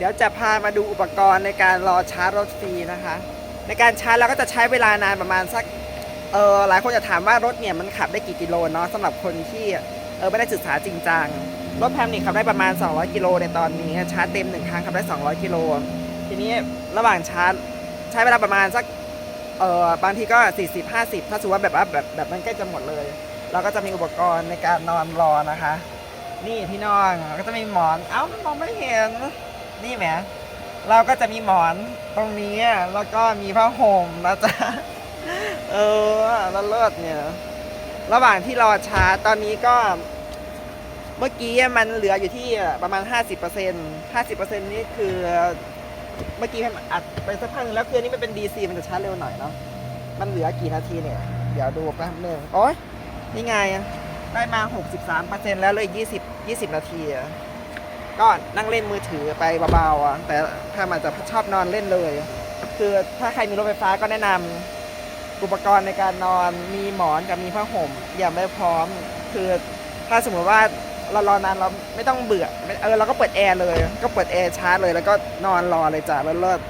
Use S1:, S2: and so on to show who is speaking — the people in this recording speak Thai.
S1: เดี๋ยวจะพามาดูอุปกรณ์ในการรอชาร์จรถฟรีนะคะ ในการชาร์จเราก็จะใช้เวลานานประมาณสักเออหลายคนจะถามว่ารถเนี่ยมันขับได้กี่กิโลเนาะสำหรับคนที่เออไม่ได้ศึกษาจริงจังรถแพมนี่ขับได้ประมาณ 200 กิโลในตอนนี้ชาร์จเต็มหนึ่งครั้งขับได้ 200 กิโลทีนี้ระหว่างชาร์จใช้เวลาประมาณสักเออบางทีก็ 40 50 ถ้าสมมติว่าแบบว่าแบบแบบมันใกล้จะหมดเลย เราก็จะมีอุปกรณ์ในการนอนรอนะคะ นี่พี่น้องก็จะมีหมอน เอ้ามองไม่เห็น นี่แหมเราก็จะมีหมอนตรงนี้แล้วก็มีผ้าห่มนะจ๊ะเออแล้วเลิศเนี่ย ระหว่างที่รอชาร์จตอนนี้ก็ เมื่อกี้มันเหลืออยู่ที่ประมาณ 50% 50%นี่คือเมื่อกี้ให้อัดไปสักพักหนึงแล้วคืออันนี้มันเป็น DC มันจะชาร์จเร็วหน่อยเนาะมันเหลือกี่นาทีเนี่ย เดี๋ยวดูแป๊บนึงโอ้ยนี่ไง ได้มา 63%แล้วเลย 20 20 นาทีอะ ก็นั่งเล่นมือถือไปเบาๆอะแต่ถ้ามันจะชอบนอนเล่นเลย คือถ้าใครมีรถไฟฟ้าก็แนะนำอุปกรณ์ในการนอนมีหมอนกับมีผ้าห่มอย่างไม่พร้อม คือถ้าสมมติว่าเรารอนานเราไม่ต้องเบื่อเออเราก็เปิดแอร์เลย ก็เปิดแอร์ชาร์จเลย แล้วก็นอนรอเลยจ้ะเลิศ